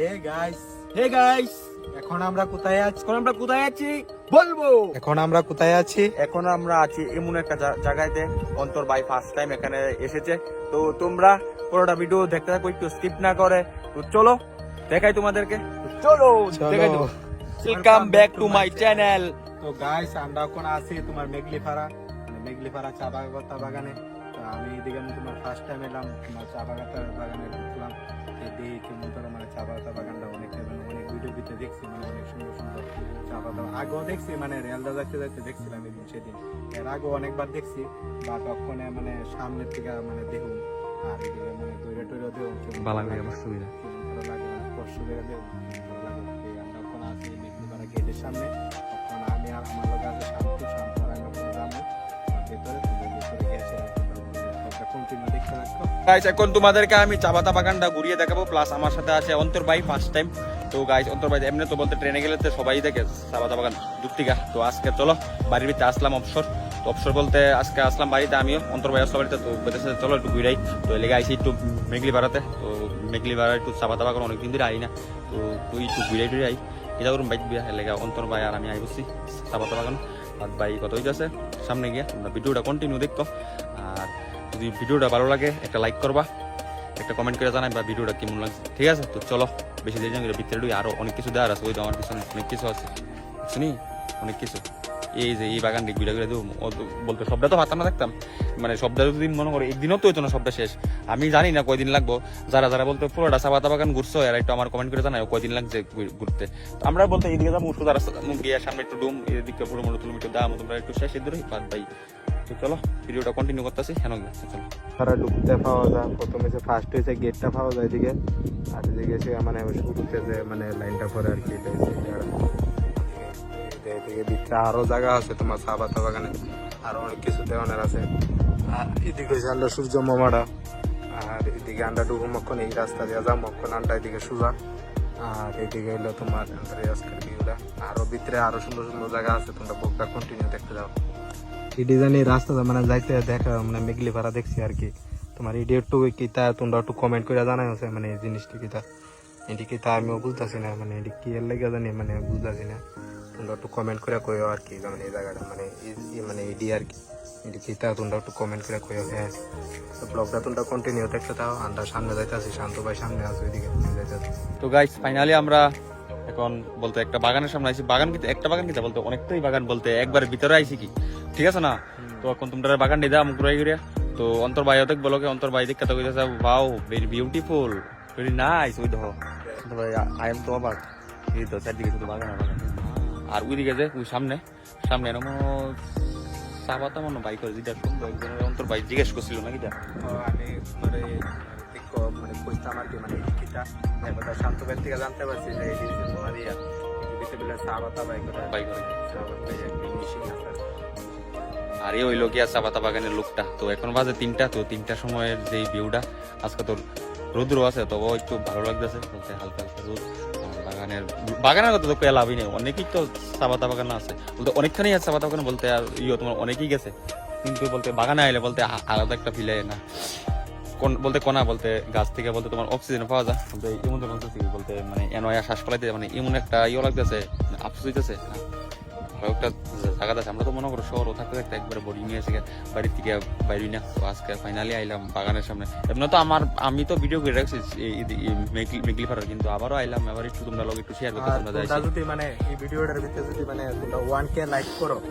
Hey guys hey guys এখন আমরা কোথায় আছি? এখন আমরা কোথায় আছি? বলব। এখন আমরা কোথায় আছি? এখন আমরা আছি এমন একটা জায়গাতে অন্তর বাই ফার্স্ট টাইম এখানে এসেছে। তো তোমরা পুরোটা ভিডিও দেখতে থাকো একটু স্কিপ না করে। তো চলো দেখাই তোমাদেরকে। চলো চলো। দেখাই welcome back to my channel তো গাইস আমরা এখন আছি তোমার মেঘলিপাড়া। মানে মেঘলিপাড়া চা বাগা বাগানে। আমি এদিকে আমি তোমার ফার্স্ট টাইম এলাম তোমার চা বাগাতার বাগানে ঢুকলাম। দেখি কেমন ধরো মানে চা বাগাতা বাগানটা অনেক মানে অনেক ভিডিও ভিতরে দেখছি মানে অনেক সুন্দর সুন্দর চা বাগান আগেও দেখছি মানে রেলদা যাচ্ছে যাইতে দেখছিলাম এদিন সেদিন। এর আগেও অনেকবার দেখছি বা তখন মানে সামনের থেকে মানে দেখুন আর এদিকে মানে দৈরে টৈরে কেমন ভালো লাগে। আমার সুবিধা ভালো লাগে মানে স্পর্শ করে দেখুন ভালো লাগে। আমরা এখন আছি মেঘলিপাড়া গেটের সামনে। গাইস এখন তোমাদেরকে আমি চাবাতা বাগানটা ঘুরিয়ে দেখাবো প্লাস আমার সাথে আছে অন্তর ভাই ফার্স্ট টাইম তো গাইস অন্তর ভাই, এমনি তো বলতে ট্রেনে গেলে তো সবাই দেখে চাবাতা বাগান যুক্তিকা তো আজকে চলো, বাড়ির ভিতরে আসলাম অবসর তো অবসর বলতে আজকে আসলাম বাড়িতে আমিও, অন্তর ভাই আসলাম বাড়িতে। তো বেঁধেছে চলো একটু ঘুরাই। তো লেগে আইসি একটু মেঘলি বাড়াতে তো মেঘলি বাড়া একটু চাবাতা বাগান অনেকদিন ধরে আই না তো তুই একটু ঘুরাই টুরে আই। এটা করুন বাইক বিয়া লেগে অন্তর ভাই আর আমি আই বসছি চাবাতা বাগান আর ভাই কত হইতেছে? সামনে গিয়ে ভিডিওটা কন্টিনিউ দেখতো। যদি ভিডিওটা ভালো লাগে একটা লাইক করবা একটা কমেন্ট করে জানাই বা ভিডিওটা কেমন লাগছে। ঠিক আছে তো চলো বেশি দেরি না ভিতরে ঢুকে আরও অনেক কিছু দেওয়ার আছে ওই আমার পিছনে অনেক কিছু আছে। শুনি অনেক কিছু। এই যে এই বাগান ঘুরে ঘুরে দেবো। সবটা তো হাতে না থাকতাম মানে সবটা যদি মনে করো একদিনও তো হইতো না সবটা শেষ। আমি জানি না কয়দিন লাগবো। যারা যারা বলতে পুরোটা সাবাতা বাগান ঘুরছো এরা একটু আমার কমেন্ট করে জানাই কয়দিন লাগছে ঘুরতে। তো আমরা বলতে এইদিকে যাব রাস্তা যাব, গিয়ে সামনে একটু ডুম এদিকে পুরো মোটো দাম তোমরা একটু দূরে বাদ ভাই। তো চলো, ভিডিওটা কন্টিনিউ করতেছি হ্যাঁ চলো। তারা ঢুকতে পাওয়া যায়, প্রথমে যে ফার্স্ট হয়েছে গেটটা পাওয়া যায় এদিকে, আর এদিকে সে মানে শুরুতে যে মানে লাইনটা করে আর কি এদিকে- এদিকে ভিতরে আরও জায়গা আছে তোমার চা পাতা বাগানে আরও অনেক কিছু দেওয়ানের আছে। আর এদিকে হচ্ছে আমরা সূর্য মামাটা আর এদিকে আমরা ডুবো মক্ষণ এই রাস্তা দিয়ে যাও মক্ষণ আন্ডা এদিকে সোজা। আর এদিকে হলো তোমার আজকের ভিউটা আরও ভিতরে আরও সুন্দর সুন্দর জায়গা আছে, তোমরা বুকটা কন্টিনিউ দেখতে যাও। এই ডিজাইনের রাস্তাটা মানে যাইতে দেখা মানে মেঘলি ভাড়া দেখছি আর কি। তোমার এটি একটু কিতা তোমরা একটু কমেন্ট করে জানাই আছে মানে এই জিনিসটি কিতা এটি কিতা আমিও বুঝতেছি না মানে এটি কি এর লেগে জানি মানে বুঝতেছি না। তোমরা একটু কমেন্ট করে কইও আর কি মানে এই জায়গাটা মানে মানে এডি আর কি। এটি কিতা তোমরা একটু কমেন্ট করে কইও হ্যাঁ। তো ব্লগটা তোমরা কন্টিনিউ দেখতে থাও, আমরা সামনে যাইতেছি, শান্ত ভাই সামনে আছে ওইদিকে, যাইতেছি। তো গাইস ফাইনালি আমরা এখন বলতে একটা বাগানের সামনে আইছি। বাগান কিন্তু একটা বাগান কিন্তু বলতে? অনেকটাই বাগান বলতে। একবার ভিতরে আইছি কি? ঠিক আছে না? তো এখন তোমরা বাগান দিয়ে দাম ঘুরাই ঘুরিয়া। তো অন্তর ভাই দেখ বলো অন্তর ভাই দেখতে তো কইতাছে wow very beautiful very nice ওই দেখো। আই এম তো অবাক এই তো চারদিকে শুধু বাগান বাগান। আর ওইদিকে যে, ওই সামনে সামনে এরকম চাবাতা মনে বাইক করে, যেটা একজনের অন্তর ভাই জিজ্ঞেস করছিল নাকি যা তো আমি মানে মানে কইতাম আর কি মানে কিতা একবার শান্ত থেকে জানতে পারছি যে করে বাই করে। আছে আর এই হইল বাগানের লোকটা। তো এখন বাজে তিনটা তো তিনটার সময়ের যে ভিউটা আজকে তোর রৌদ্র আছে তবুও একটু ভালো লাগতেছে বলতে হালকা হালকা রোদ। বাগানের বাগানের কথা তো লাভই নেই অনেকেই তো চা পাতা বাগান আছে। বলতে অনেকখানি আছে চা পাতা বাগান বলতে আর ইয়ে তোমার অনেকেই গেছে। কিন্তু বলতে বাগানে আইলে বলতে আলাদা একটা ফিল না। কোন বলতে কোনা বলতে গাছ থেকে বলতে তোমার অক্সিজেন পাওয়া যায় বলতে এমন বলতেছি বলতে মানে এনয়া শ্বাস ফলাইতে মানে এমন একটা ইয়ে লাগতেছে আফসোস হইতেছে একটা জায়গা আছে আমরা তো মনে করো শহর থাকতে থাকতে একবারে বোরিং হয়ে গেছে বাড়ির থেকে বাইরে না তো আজকে ফাইনালি আইলাম বাগানের সামনে। এমনি তো আমার আমি তো ভিডিও করে রাখছি মেঘলি মেঘলি কিন্তু আবারও আইলাম এবার একটু তোমরা লোক একটু শেয়ার করতে তোমরা যদি মানে এই ভিডিওটার ভিতরে যদি মানে তোমরা ওয়ান কে লাইক করো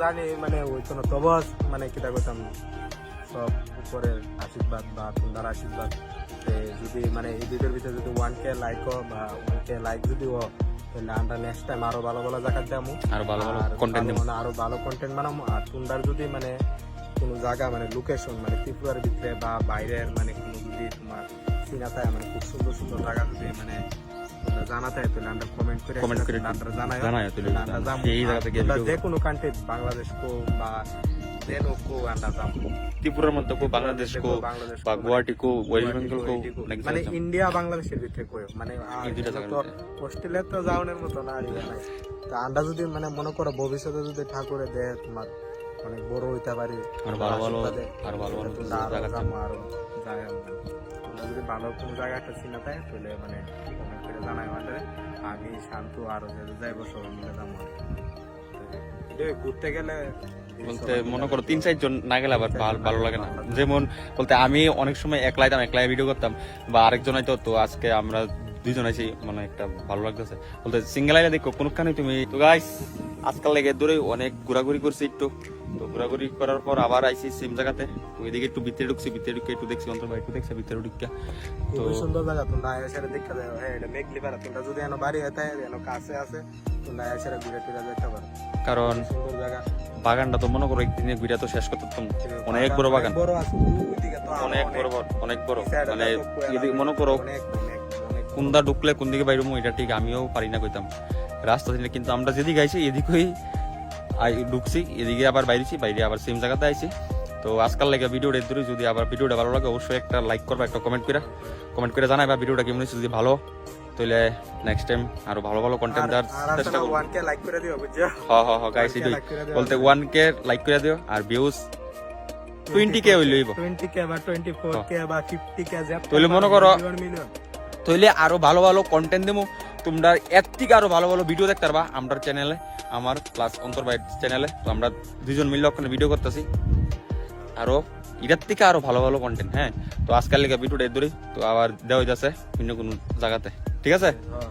জানি মানে ওই তবস মানে কিটা করতাম সব উপরের আশীর্বাদ বা তোমরা আশীর্বাদ। যদি মানে এই ভিডিওর ভিতরে যদি ওয়ান কে লাইক বা ওয়ান কে লাইক যদি ও তাহলে আমরা নেক্সট টাইম আরও ভালো ভালো জায়গা যাব আর ভালো ভালো কন্টেন্ট মানে আরও ভালো কন্টেন্ট বানাবো আর তোমরা যদি মানে কোনো জায়গা মানে লোকেশন মানে ত্রিপুরার ভিতরে বা বাইরের মানে কোনো যদি তোমার চিনা থাকে মানে খুব সুন্দর সুন্দর জায়গা যদি মানে জানাতে তাহলে আমরা কমেন্ট করে Comment করে আমরা জানাই জানাই আমরা যে কোনো কান্ট্রি বাংলাদেশ কো বা দেন কো আমরা যাব ত্রিপুরার মধ্যে কো বাংলাদেশ কো বা কো, গুয়াহাটি কো ওয়েস্ট বেঙ্গল কো কো, মানে জায়গা ইন্ডিয়া বাংলাদেশের ভিতরে কই মানে জায়গার তো তো মতো না আর নাই। তা আমরা যদি মানে মনে করো ভবিষ্যতে যদি ঠাকুরে দেয় তোমার অনেক বড় হইতে পারি আর ভালো ভালো আর ভালো ভালো আরও জায়গা আরও যাই যদি ভালো কোনো জায়গা একটা চিনা থাকে তাহলে মানে কমেন্ট করে জানাই আমাদের। আমি শান্তু আরও যাইবো সবাই মিলে যাব। ঘুরতে গেলে বলতে মনে করো তিন চারজন না গেলে আবার ভালো লাগে না। যেমন বলতে আমি অনেক সময় একলাই দাম একলাই ভিডিও করতাম, বা আরেকজন হয়তো তো আজকে আমরা দুজন আছি মানে একটা ভালো লাগতেছে। বলতে সিঙ্গেল আইলে দেখো, কোনখানে তুমি, তো গাইস আজকাল লেগে দূরে অনেক ঘোরাঘুরি করছি একটু। তো ঘোরাঘুরি করার পর আবার আইছি সেম জায়গাতে। ওইদিকে একটু ভিতরে ঢুকছি, ভিতরে ঢুকে একটু দেখছি, অন্তর একটু দেখছি, ভিতরে ঢুকিয়া তো সুন্দর জায়গা তোমরা আয়াসের দেখতে যাও হ্যাঁ এটা মেঘলি পারা তোমরা যদি এনো বাড়ি হতে এনো কাছে আছে তোমরা আয়াসের ঘুরে টুরে যেতে পারো। কারণ বাগানটা তো মনে করো একদিনে ঘুরে তো শেষ করতে অনেক বড় বাগান। অনেক বড় অনেক বড় মানে মনে করো কোনটা ঢুকলে কোন দিকে বাইরে এটা ঠিক আমিও পারি না কইতাম। রাস্তা ছিল কিন্তু আমরা যেদিকে আইছি এদিকেই আই- ঢুকছি এদিকে আবার বাইরেছি বাইরে আবার সেম জায়গাতে আইছি। তো আজকাল লাগে ভিডিওটা ধরে যদি আবার ভিডিওটা ভালো লাগে অবশ্যই একটা লাইক করবা একটা কমেন্ট করে কমেন্ট করে জানাই বা ভিডিওটা কেমন হয়েছে যদি ভালো তাহলে নেক্সট টাইম আরও ভালো ভালো কন্টেন্ট দেওয়ার চেষ্টা করব। 1k লাইক করে দিও বুঝছ? হ হ হ গাইস 1K এটাই। বলতে ওয়ান কে লাইক করে দিও আর ভিউজ 20k হইলইব 20k বা 24k বা 50k যা তাহলে মনে করো- তাহলে আরও ভালো ভালো কন্টেন্ট দেবো তোমরা এর থেকে আরও ভালো ভালো ভিডিও দেখতে পারবা আমরা চ্যানেলে আমার প্লাস অন্তর ভাই চ্যানেলে তো আমরা দুজন মিলে ওখানে ভিডিও করতেছি। আরও এটার থেকে আরও ভালো ভালো কন্টেন্ট হ্যাঁ? তো আজকাল লেগে ভিডিওটা দূরে তো আবার দেওয়া যাচ্ছে অন্য কোনো জায়গাতে। ঠিক আছে? হ্যাঁ।